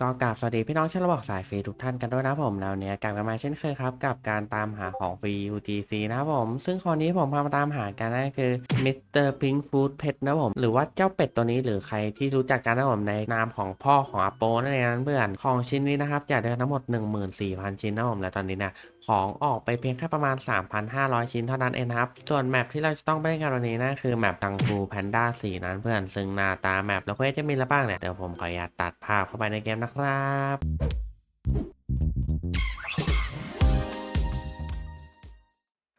ก็กราบสวัสดีพี่น้องชาวระบอกสายฟรีทุกท่านกันด้วยนะผมแล้วเนี่ยกลับกันมาเช่นเคยครับ กับการตามหาของฟรี UGC นะครับผม ซึ่งคราวนี้ผมพามาตามหากันนั่นคือ Mr. Pink Food Pet นะผม หรือว่าเจ้าเป็ดตัวนี้หรือใครที่รู้จักกันนะผมในนามของพ่อของอาโปนั่นเองนะเพื่อนของชิ้นนี้นะครับจะได้ทั้งหมด 14,000 ชิ้นนะผมและตอนนี้เนี่ยของออกไปเพียงแค่ประมาณ 3,500 ชิ้นเท่านั้นเองนะครับ ส่วนแมปที่เราจะต้องไปเล่นกันวันนี้นะคือแมปกังฟูแพนด้า4นั้นเพื่อนซึ่งหน้าตาแมปแล้วเควสจะมีอะไรบ้างเนี่ย เดี๋ยวผมขออนุญาตตัดภาพเข้าไปในเกมนะครับ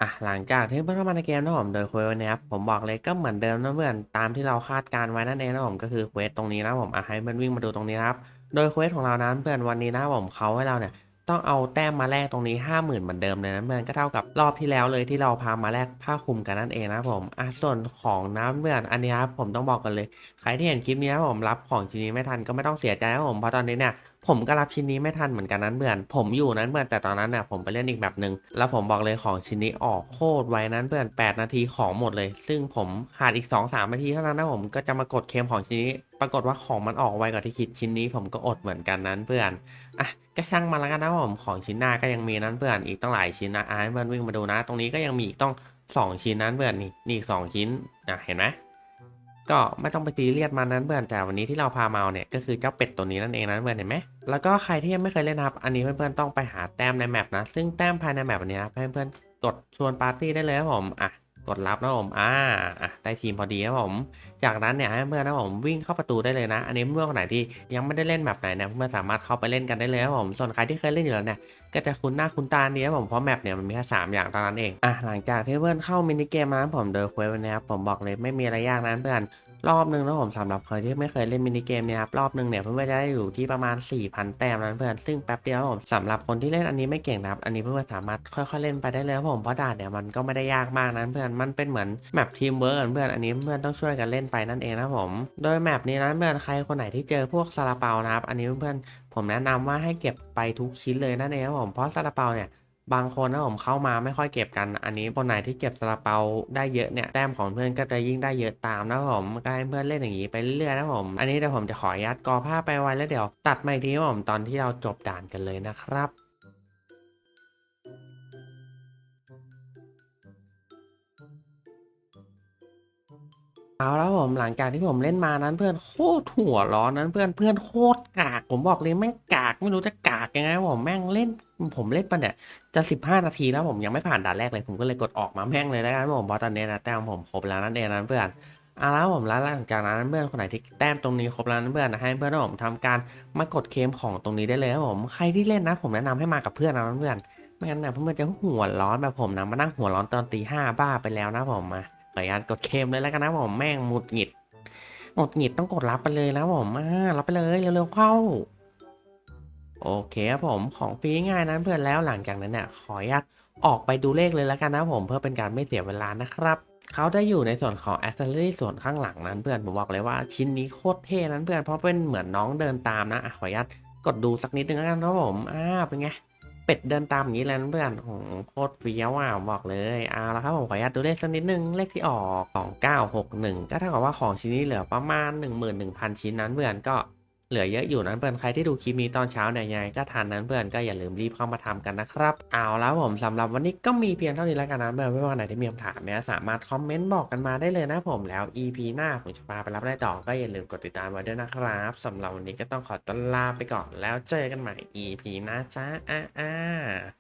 อะหลังจากที่เพิ่งเข้ามาในเกมนะผมโดยเควสวันนี้ครับผมบอกเลยก็เหมือนเดิมนะเพื่อนตามที่เราคาดการไว้นั่นเองนะผมก็คือเควสตรงนี้นะผมอะให้เพื่อนวิ่งมาดูตรงนี้ครับโดยเควสของเรานั้นเพื่อนวันนี้นะผมเขาให้เราเนี่ย ต้องเอาแต้มมาแลกตรงนี้ 50,000 เหมือนเดิมเลยนะเพื่อนก็เท่ากับรอบที่แล้วเลยที่เราพามาแลกผ้าคลุมกันนั่นเองนะผมอะส่วนของน้ำเพื่อนอันนี้ครับผมต้องบอกกันเลยใครที่เห็นคลิปนี้นะผมรับของชิ้นนี้ไม่ทันก็ไม่ต้องเสียใจนะผมเพราะตอนนี้เนี่ยผมก็รับชิ้นนี้ไม่ทันเหมือนกันนั้นเพื่อน ผมอยู่นั้นเพื่อนแต่ตอนนั้นเนี่ยผมไปเล่นอีกแบบหนึ่งแล้วผมบอกเลยของชิ้นนี้ออกโคตรไวนั้นเพื่อน 8 นาทีของหมดเลย ซึ่งผมขาดอีก 2-3 นาทีเท่านั้นนะผมก็จะมากดเคมของชิ้นนี้ ปรากฏว่าของมันออกไวกว่าที่คิดชิ้นนี้ผมก็อดเหมือนกันนั้นเพื่อนอะก็ช่างมาแล้วกันนะผมของชิ้นหน้าก็ยังมีนั้นเพื่อนอีกตั้งหลายชิ้นนะอะเพื่อนวิ่งมาดูนะ ตรงนี้ก็ยังมีอีกต้องสองชิ้นนั้นเพื่อนนี่นี่อีกสองชิ้นอะเห็นไหมก็ไม่ต้องไปตีเลียดมันนั้นเพื่อนแต่วันนี้ที่เราพามาเนี่ยก็คือเจ้าเป็ดตัวนี้นั่นเองนะเพื่อนเห็นไหมแล้วก็ใครที่ยังไม่เคยเล่นนะครับอันนี้เพื่อนๆต้องไปหาแต้มในแมปนะซึ่งแต้มภายในแมปอันนี้นะเพื่อนๆกดชวนปาร์ตี้ได้เลยครับผมอะ กดรับนะผมอ่าได้ทีมพอดีครับผม จากนั้นเนี่ยให้เพื่อนนะผมวิ่งเข้าประตูได้เลยนะ อันนี้เพื่อนคนไหนที่ยังไม่ได้เล่นแบบไหนนะเพื่อนสามารถเข้าไปเล่นกันได้เลยครับผม ส่วนใครที่เคยเล่นอยู่แล้วเนี่ยก็จะคุ้นหน้าคุ้นตาดีครับผมเพราะแมปเนี่ยมันมีแค่สามอย่างเท่านั้นเองอะหลังจากที่เพื่อนเข้ามินิเกมมานะผมโดยเควสวันนี้ครับผมบอกเลยไม่มีอะไรยากนะเพื่อน รอบหนึ่งนะผมสำหรับใครที่ไม่เคยเล่นมินิเกมเนี่ยครับรอบหนึ่งเนี่ยเพื่อนๆจะได้อยู่ที่ประมาณ 4,000 แต้มนั้นเพื่อนซึ่งแป๊บเดียวครับผมสำหรับคนที่เล่นอันนี้ไม่เก่งนะครับอันนี้เพื่อนๆสามารถค่อยๆเล่นไปได้เลยครับผมเพราะด่านเนี่ยมันก็ไม่ได้ยากมากนั้นเพื่อนมันเป็นเหมือนแมปทีมเวิร์กเพื่อนอันนี้เพื่อนต้องช่วยกันเล่นไปนั่นเองนะผมโดยแมปนี้นะเพื่อนใครคนไหนที่เจอพวกซาลาเปานะครับอันนี้เพื่อนผมแนะนำว่าให้เก็บไปทุกชิ้นเลยนั่นเองครับผมเพราะซาลาเปาเนี่ย บางคนนะผมเข้ามาไม่ค่อยเก็บกัน อันนี้คนไหนที่เก็บซาลาเปาได้เยอะเนี่ยแต้มของเพื่อนก็จะยิ่งได้เยอะตามนะผมก็ให้เพื่อนเล่นอย่างนี้ไปเรื่อยๆนะผม อันนี้เดี๋ยวผมจะขออนุญาตกอผ้าไปไว้แล้วเดี๋ยว ตัดมาอีกทีนะผมตอนที่เราจบด่านกันเลยนะครับ เอาแล้วผมหลังจากที่ผมเล่นมานั้นเพื่อนโคตรหัวร้อนนั้นเพื่อนเพื่อนโคตรกาก ผมบอกเลยแม่งกากไม่รู้จะกากยังไงผมแม่งเล่น ผมเล่นมาเนี่ยจะสิบห้านาทีแล้วผมยังไม่ผ่านด่านแรกเลย ผมก็เลยกดออกมาแม่งเลยแล้วกันผมเพราะตอนนี้นะแต้มผมครบแล้วนั่นเองนะเพื่อนเอาแล้วผมแล้วหลังจากนั้นเพื่อนคนไหนที่แต้มตรงนี้ครบแล้วนะเพื่อนนะให้เพื่อนผมทำการมากดเคมของตรงนี้ได้เลยครับผมใครที่เล่นนะ ผมแนะนำให้มากับเพื่อนนะเพื่อนไม่งั้นนะเพื่อนจะหัวร้อนแบบผมนะมานั่งหัวร้อนตอนตีห้าบ้าไปแล้วนะผมมา ขออนุญาตกดเคมเลยแล้วกันนะผมแม่งหมุดหงิดหมดหงิดต้องกดรับไปเลยนะผมอ่ารับไปเลยเร็วๆเข้า โอเคครับผมของฟรีง่ายนั้นเพื่อนแล้วหลังจากนั้นเนี่ยขออนุญาตออกไปดูเลขเลยแล้วกันนะผมเพื่อเป็นการไม่เสียเวลานะครับเขาได้อยู่ในส่วนของ a c c e l e r y ส่วนข้างหลังนั้นเพื่อนผมบอกเลยว่าชิ้นนี้โคตรเท่นั้นเพื่อนเพราะเป็นเหมือนน้องเดินตามนะอะขออนุญาตกดดูสักนิดนึงแล้วกันนะผมอ่าเป็นไง เป็ดเดินตามอย่างนี้แล้วเพื่อนโอ้โคตรเฟี้ยวอะบอกเลยเอาละครับผมขออนุญาตดูเลขสักนิดนึงเลขที่ออก 2961 ก็เท่ากับว่าของชิ้นนี้เหลือประมาณ 11,000 ชิ้นนั้นเพื่อนก็ เหลือเยอะอยู่นั้นเพื่อนใครที่ดูคลิปนี้ตอนเช้าเนี่ยยังไงก็ทันนั้นเพื่อนก็อย่าลืมรีบเข้ามาทำกันนะครับเอาแล้วผมสำหรับวันนี้ก็มีเพียงเท่านี้แล้วกันนะเพื่อนไม่ว่าไหนที่มีคำถามเนี่ยสามารถคอมเมนต์บอกกันมาได้เลยนะผมแล้ว EP หน้าผมจะพาไปรับได้ต่อก็อย่าลืมกดติดตามไว้ด้วยนะครับสำหรับวันนี้ก็ต้องขอต้นลาไปก่อนแล้วเจอกันใหม่ EP หน้าจ้าอ่าอ่า